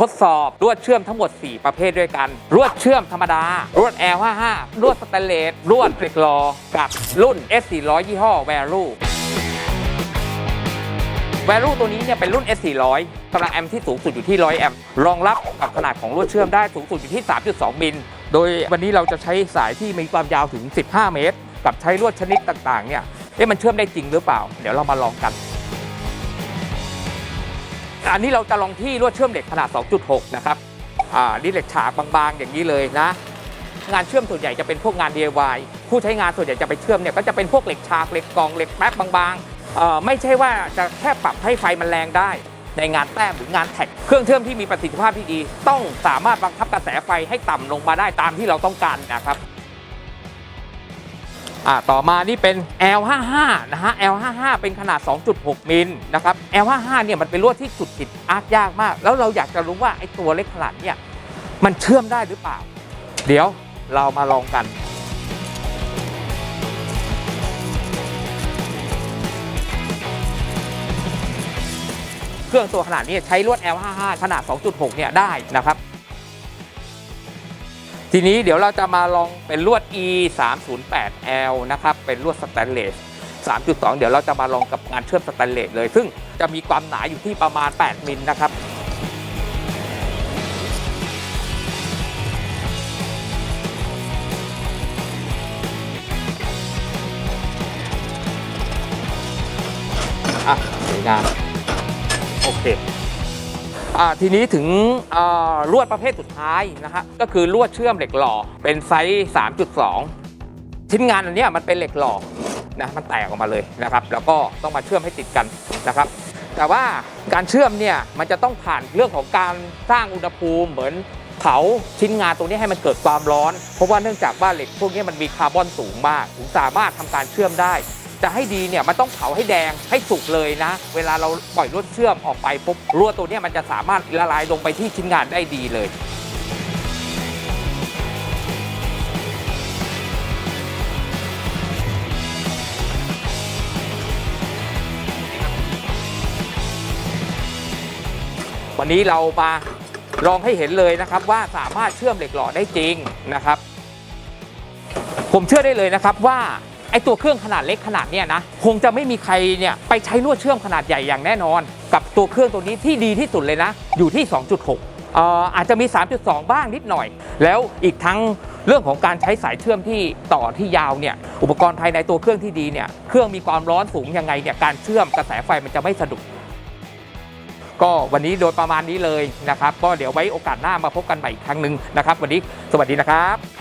ทดสอบลวดเชื่อมทั้งหมด 4 ประเภทด้วยกันลวดเชื่อมธรรมดา รวด L55 ลวดสแตนเลสลวดเหล็กลอกับรุ่น S400 ยี่ห้อ Value Value ตัวนี้เนี่ยเป็นรุ่น S400 กำลังแอมป์ที่สูงสุดอยู่ที่ 100 แอมป์รองรับกับขนาดของลวดเชื่อมได้สูงสุดอยู่ที่ 3.2 มิล โดยวันนี้เราจะใช้สายที่มีความยาวถึง 15 เมตร กับใช้ลวดชนิดต่างๆเนี่ยเอ๊ะมันเชื่อมได้จริงหรือเปล่า เดี๋ยวเรามาลองกัน อันนี้เราจะลองที่ลวดเชื่อมเหล็กขนาด 2.6 นะครับอ่านี่เหล็กฉากบางๆ อย่างนี้เลยนะ งานเชื่อมส่วนใหญ่จะเป็นพวกงาน DIY ผู้ใช้งานส่วนใหญ่จะไปเชื่อมเนี่ยก็จะเป็นพวกเหล็กฉากเหล็กกองเหล็กแป๊บบางๆเอ่อไม่ใช่ว่าจะแค่ปรับให้ไฟมันแรงได้ ในงานแต้มหรืองานแท็กเครื่องเชื่อมที่มีประสิทธิภาพที่ดี ต้องสามารถบังคับกระแสไฟให้ต่ำลงมาได้ตามที่เราต้องการนะครับ อ่าต่อมานี่เป็น L55 นะฮะ L55 เป็นขนาด 2.6 มิลนะครับ L55 เนี่ยมันเป็นลวดที่สุดติดอาร์ตยากมาก แล้วเราอยากจะรู้ว่าไอ้ตัวเล็กขนาดเนี่ยมันเชื่อมได้หรือเปล่า เดี๋ยวเรามาลองกันเครื่องตัวขนาดนี้ใช้ลวด L55 ขนาด 2.6 เนี่ยได้นะครับ ทีนี้เดี๋ยวเราจะมาลองเป็นลวด E 3 0 8 L นะครับเป็นลวดสแตนเลส3.2 เดี๋ยวเราจะมาลองกับงานเชื่อมสแตนเลสเลย ซึ่งจะมีความหนาอยู่ที่ประมาณ 8 มิลนะครับอะสวยงามโอเค ทีนี้ถึงลวดประเภทสุดท้ายนะฮะก็คือลวดเชื่อมเหล็กหล่อเป็นไซส์ 3.2 ชิ้นงานอันนี้มันเป็นเหล็กหล่อนะมันแตกออกมาเลยนะครับ แล้วก็ต้องมาเชื่อมให้ติดกันนะครับ แต่ว่าการเชื่อมเนี่ยมันจะต้องผ่านเรื่องของการสร้างอุณหภูมิเหมือนเผาชิ้นงานตรงนี้ให้มันเกิดความร้อน เพราะว่าเนื่องจากว่าเหล็กพวกนี้มันมีคาร์บอนสูงมากถึงสามารถทำการเชื่อมได้ จะให้ดีเนี่ยมันต้องเผาให้แดงให้สุกเลยนะ เวลาเราปล่อยลวดเชื่อมออกไปปุ๊บลวดตัวเนี้ยมันจะสามารถละลายลงไปที่ชิ้นงานได้ดีเลยวันนี้เรามาลองให้เห็นเลยนะครับว่าสามารถเชื่อมเหล็กหล่อได้จริงนะครับ ผมเชื่อได้เลยนะครับว่า ไอตัวเครื่องขนาดเล็กขนาดเนี้ยนะคงจะไม่มีใครเนี่ยไปใช้ลวดเชื่อมขนาดใหญ่อย่างแน่นอน กับตัวเครื่องตัวนี้ที่ดีที่สุดเลยนะ อยู่ที่ 2.6อ่ออาจจะมี 3.2 บ้างนิดหน่อย แล้วอีกทั้งเรื่องของการใช้สายเชื่อมที่ต่อที่ยาวเนี่ยอุปกรณ์ภายในตัวเครื่องที่ดีเนี่ยเครื่องมีความร้อนสูงยังไงเนี่ยการเชื่อมกระแสไฟมันจะไม่สะดุดก็วันนี้โดยประมาณนี้เลยนะครับ ก็เดี๋ยวไว้โอกาสหน้ามาพบกันใหม่อีกครั้งหนึ่งนะครับ วันนี้สวัสดีนะครับ